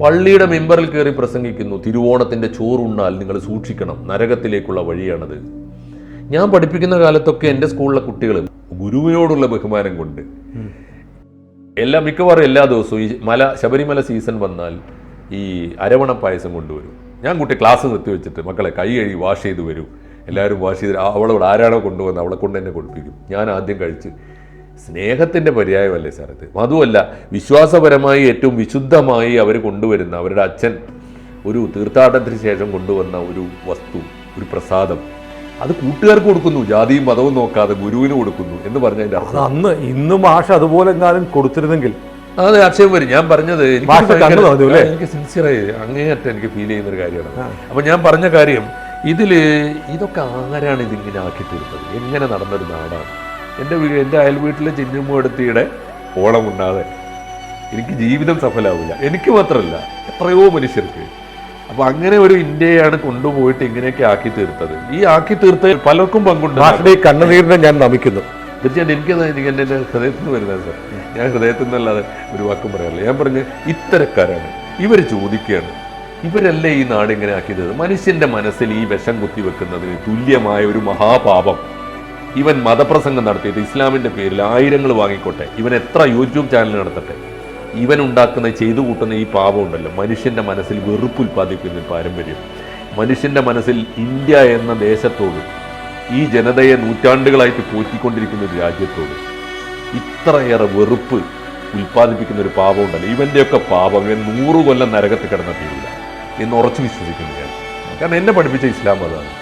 പള്ളിയുടെ മെമ്പറിൽ കയറി പ്രസംഗിക്കുന്നു. തിരുവോണത്തിന്റെ ചോറുണ്ണാൽ നിങ്ങൾ സൂക്ഷിക്കണം. നരകത്തിലേക്കുള്ള വഴിയാണത്. ഞാൻ പഠിപ്പിക്കുന്ന കാലത്തൊക്കെ എന്റെ സ്കൂളിലെ കുട്ടികൾ ഗുരുവിനോടുള്ള ബഹുമാനം കൊണ്ട് എല്ലാ മിക്കവാറും എല്ലാ ദിവസവും ഈ മല ശബരിമല സീസൺ വന്നാൽ ഈ അരവണ പായസം കൊണ്ടുവരും. ഞാൻ കുട്ടി ക്ലാസ് നിർത്തിവെച്ചിട്ട് മക്കളെ കൈ കഴുകി വാഷ് ചെയ്ത് വരും. എല്ലാവരും വാഷ് ചെയ്ത് അവളോട് ആരാണോ കൊണ്ടുവന്നത് അവളെ കൊണ്ട് തന്നെ കൊടുപ്പിക്കും. ഞാൻ ആദ്യം കഴിച്ച് സ്നേഹത്തിന്റെ പര്യായമല്ലേ സാർ ഇത്? അതുമല്ല വിശ്വാസപരമായി ഏറ്റവും വിശുദ്ധമായി അവർ കൊണ്ടുവരുന്ന അവരുടെ അച്ഛൻ ഒരു തീർത്ഥാടനത്തിന് ശേഷം കൊണ്ടുവന്ന ഒരു വസ്തു ഒരു പ്രസാദം. അത് കൂട്ടുകാർക്ക് കൊടുക്കുന്നു ജാതിയും മതവും നോക്കാതെ ഗുരുവിന് കൊടുക്കുന്നു എന്ന് പറഞ്ഞതിന്റെ അർത്ഥം. അന്ന് ഇന്നും ആഷ അതുപോലെ എങ്ങാനും കൊടുത്തിരുന്നെങ്കിൽ. അതെ ആക്ഷേപം വരും. ഞാൻ പറഞ്ഞത്? എനിക്ക് സിൻസിയറായി അങ്ങേയറ്റം എനിക്ക് ഫീൽ ചെയ്യുന്ന ഒരു കാര്യമാണ്. അപ്പൊ ഞാൻ പറഞ്ഞ കാര്യം ഇതിൽ ഇതൊക്കെ ആരാണ് ഇതിങ്ങനെ ആക്കി തീർത്തത് എങ്ങനെ നടന്നൊരു നാടാണ്? എന്റെ വീട് എന്റെ അയൽ വീട്ടിലെ ചിന്നുമ്മടുത്തിയുടെ എടുത്തിയുടെ ഉണ്ടാതെ എനിക്ക് ജീവിതം സഫലാവില്ല. എനിക്ക് മാത്രമല്ല എത്രയോ മനുഷ്യർക്ക്. അപ്പൊ അങ്ങനെ ഒരു ഇന്ത്യയാണ് കൊണ്ടുപോയിട്ട് ഇങ്ങനെയൊക്കെ ആക്കി തീർത്തത്. ഈ ആക്കി തീർത്ത പലർക്കും പങ്കുണ്ട്. കണ്ണുനീരിനെ ഞാൻ നമിക്കുന്നു. തീർച്ചയായിട്ടും എനിക്കത് എനിക്ക് എന്റെ എന്റെ ഹൃദയത്തിൽ നിന്ന് വരുന്നത് സാർ. ഞാൻ ഹൃദയത്തിൽ നിന്നല്ലാതെ ഒരു വാക്കും പറയാറില്ല. ഞാൻ പറഞ്ഞ് ഇത്തരക്കാരാണ്. ഇവർ ചോദിക്കുകയാണ്. ഇവരല്ലേ ഈ നാട് ഇങ്ങനെ ആക്കിയത് മനുഷ്യന്റെ മനസ്സിൽ ഈ വിഷം കുത്തിവെക്കുന്നതിന് തുല്യമായ ഒരു മഹാപാപം. ഇവൻ മതപ്രസംഗം നടത്തിയിട്ട് ഇസ്ലാമിന്റെ പേരിൽ ആയിരങ്ങൾ വാങ്ങിക്കോട്ടെ. ഇവൻ എത്ര യൂട്യൂബ് ചാനൽ നടത്തട്ടെ. ഇവൻ ഉണ്ടാക്കുന്ന ചെയ്തു കൂട്ടുന്ന ഈ പാപം ഉണ്ടല്ലോ. മനുഷ്യന്റെ മനസ്സിൽ വെറുപ്പ് ഉൽപ്പാദിപ്പിക്കുന്ന പാരമ്പര്യം. മനുഷ്യന്റെ മനസ്സിൽ ഇന്ത്യ എന്ന ദേശത്തോട് ഈ ജനതയെ നൂറ്റാണ്ടുകളായിട്ട് പോറ്റിക്കൊണ്ടിരിക്കുന്ന ഒരു രാജ്യത്തോട് ഇത്രയേറെ വെറുപ്പ് ഉൽപ്പാദിപ്പിക്കുന്ന ഒരു പാപം ഉണ്ടല്ലോ. ഇവന്റെയൊക്കെ പാപം ഇവൻ നൂറ് കൊല്ലം നരകത്തിൽ കിടന്ന തീരില്ല എന്ന് ഉറച്ചു വിശ്വസിക്കുന്നു ഞാൻ. കാരണം എന്നെ പഠിപ്പിച്ച ഇസ്ലാം അതാണ്.